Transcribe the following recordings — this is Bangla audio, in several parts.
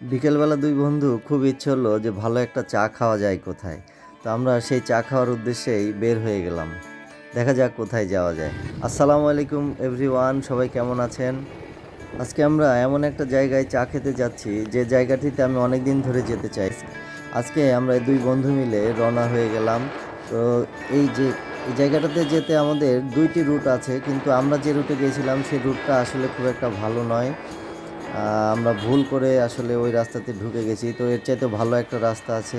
বিকেলবেলা দুই বন্ধু খুব ইচ্ছে হলো যে ভালো একটা চা খাওয়া যায় কোথায়। তো আমরা সেই চা খাওয়ার উদ্দেশ্যেই বের হয়ে গেলাম। দেখা যাক কোথায় যাওয়া যায়। আসসালামু আলাইকুম এভরিওয়ান, সবাই কেমন আছেন? আজকে আমরা এমন একটা জায়গায় চা খেতে যাচ্ছি, যে জায়গাটিতে আমি অনেক দিন ধরে যেতে চাই। আজকে আমরা দুই বন্ধু মিলে রওনা হয়ে গেলাম। তো এই যে, এই জায়গাটাতে যেতে আমাদের দুইটি রুট আছে, কিন্তু আমরা যে রুটে গিয়েছিলাম, সেই রুটটা আসলে খুব একটা ভালো নয়। আমরা ভুল করে আসলে ওই রাস্তাতে ঢুকে গেছি। তো এর চাইতে ভালো একটা রাস্তা আছে।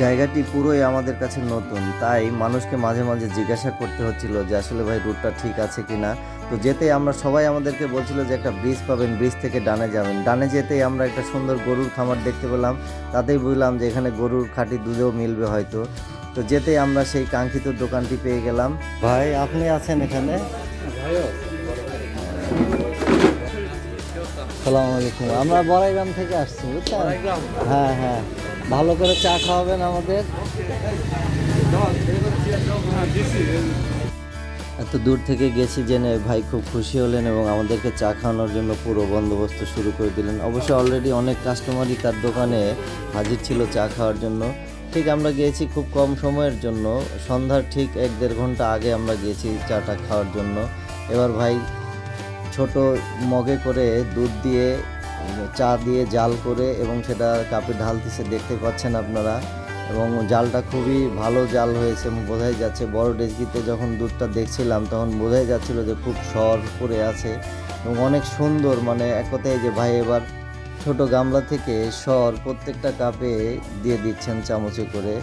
জায়গাটি পুরোই আমাদের কাছে নতুন। তাই মানুষকে মাঝে মাঝে জিজ্ঞাসা করতে হচ্ছিল যে আসলে ভাই রুটটা ঠিক আছে কি না তো যেতে আমরা সবাই আমাদেরকে বলছিল যে একটা ব্রিজ পাবেন, ব্রিজ থেকে ডানে যাবেন। ডানে যেতেই আমরা একটা সুন্দর গরুর খামার দেখতে পেলাম। তাতেই বুঝলাম যে এখানে গরুর খাঁটি দুধেও মিলবে হয়তো। তো যেতেই আমরা সেই কাঙ্ক্ষিত দোকানটি পেয়ে গেলাম। ভাই, আপনি আছেন এখানে? সালাম আলাইকুম আমরা বড়াইগ্রাম থেকে আসছি বুঝছেন? হ্যাঁ হ্যাঁ। ভালো করে চা খাওয়াবেন আমাদের। এত দূর থেকে গেছি জেনে ভাই খুব খুশি হলেন এবং আমাদেরকে চা খাওয়ানোর জন্য পুরো বন্দোবস্ত শুরু করে দিলেন। অবশ্য অলরেডি অনেক কাস্টমারই তার দোকানে হাজির ছিল চা খাওয়ার জন্য। ঠিক আমরা গিয়েছি খুব কম সময়ের জন্য। সন্ধ্যার ঠিক এক দেড় ঘণ্টা আগে আমরা গিয়েছি চাটা খাওয়ার জন্য। এবার ভাই ছোট মগে করে দুধ দিয়ে, চা দিয়ে জাল করে এবং সেটা কাপে ঢালতেছে, দেখতে পাচ্ছেন আপনারা। এবং জালটা খুবই ভালো জাল হয়েছে বোঝাই যাচ্ছে, বড় ডেজকিতে যখন দুধটা দেখছিলাম তখন বোঝাই যাচ্ছিল যে খুব সর করে আছে এবং অনেক সুন্দর। মানে এক কথায় যে ভাই এবার ছোট গামলা থেকে সর প্রত্যেকটা কাপে দিয়ে দিচ্ছেন চামচে করে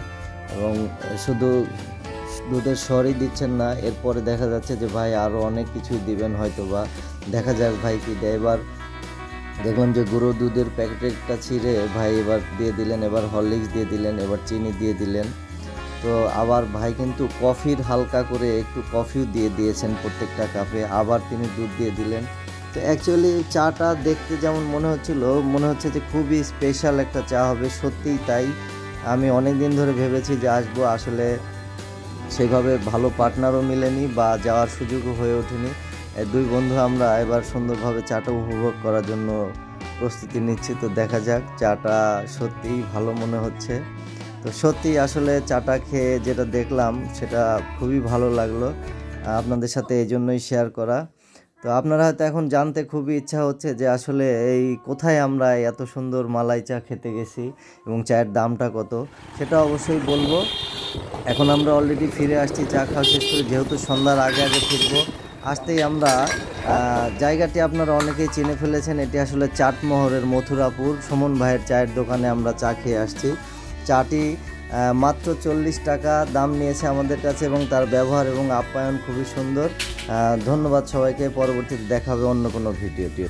এবং শুধু দুধের সরই দিচ্ছেন না। এরপরে দেখা যাচ্ছে যে ভাই আরও অনেক কিছুই দিবেন হয়তো বা দেখা যাক ভাই কি দেয়। এবার দেখলাম যে গুঁড়ো দুধের প্যাকেটটা ছিঁড়ে ভাই এবার দিয়ে দিলেন, এবার হরলিক্স দিয়ে দিলেন, এবার চিনি দিয়ে দিলেন। তো আবার ভাই কিন্তু কফির হালকা করে একটু কফিও দিয়ে দিয়েছেন প্রত্যেকটা কাপে। আবার তিনি দুধ দিয়ে দিলেন। তো অ্যাকচুয়ালি চাটা দেখতে যেমন মনে হচ্ছিল, মনে হচ্ছে যে খুবই স্পেশাল একটা চা হবে, সত্যিই তাই। আমি অনেক দিন ধরে ভেবেছি যে আসব। আসলে সেভাবে ভালো পার্টনারও মিলেনি বা যাওয়ার সুযোগও হয়ে ওঠেনি। দুই বন্ধু আমরা এবার সুন্দরভাবে চাটা উপভোগ করার জন্য প্রস্তুতি নিচ্ছি। তো দেখা যাক, চাটা সত্যিই ভালো মনে হচ্ছে। তো সত্যি আসলে চাটা খেয়ে যেটা দেখলাম, সেটা খুবই ভালো লাগল। আপনাদের সাথে এই জন্যই শেয়ার করা। তো আপনারা হয়তো এখন জানতে খুবই ইচ্ছা হচ্ছে যে আসলে এই কোথায় আমরা এত সুন্দর মালাই চা খেতে গেছি এবং চায়ের দামটা কত, সেটা অবশ্যই বলব। এখন আমরা অলরেডি ফিরে আসছি, চা খাওয়া শেষ করে, যেহেতু সন্ধ্যার আগে আগে ফিরবো। আসতেই আমরা জায়গাটি আপনারা অনেকেই চিনে ফেলেছেন, এটি আসলে চাটমোহরের মথুরাপুর। সুমন ভাইয়ের চায়ের দোকানে আমরা চা খেয়ে আসছি। চাটি মাত্র চল্লিশ টাকা দাম নিয়েছে আমাদের কাছে এবং তার ব্যবহার এবং আপ্যায়ন খুবই সুন্দর। ধন্যবাদ সবাইকে, পরবর্তীতে দেখাবে অন্য কোনো ভিডিওটি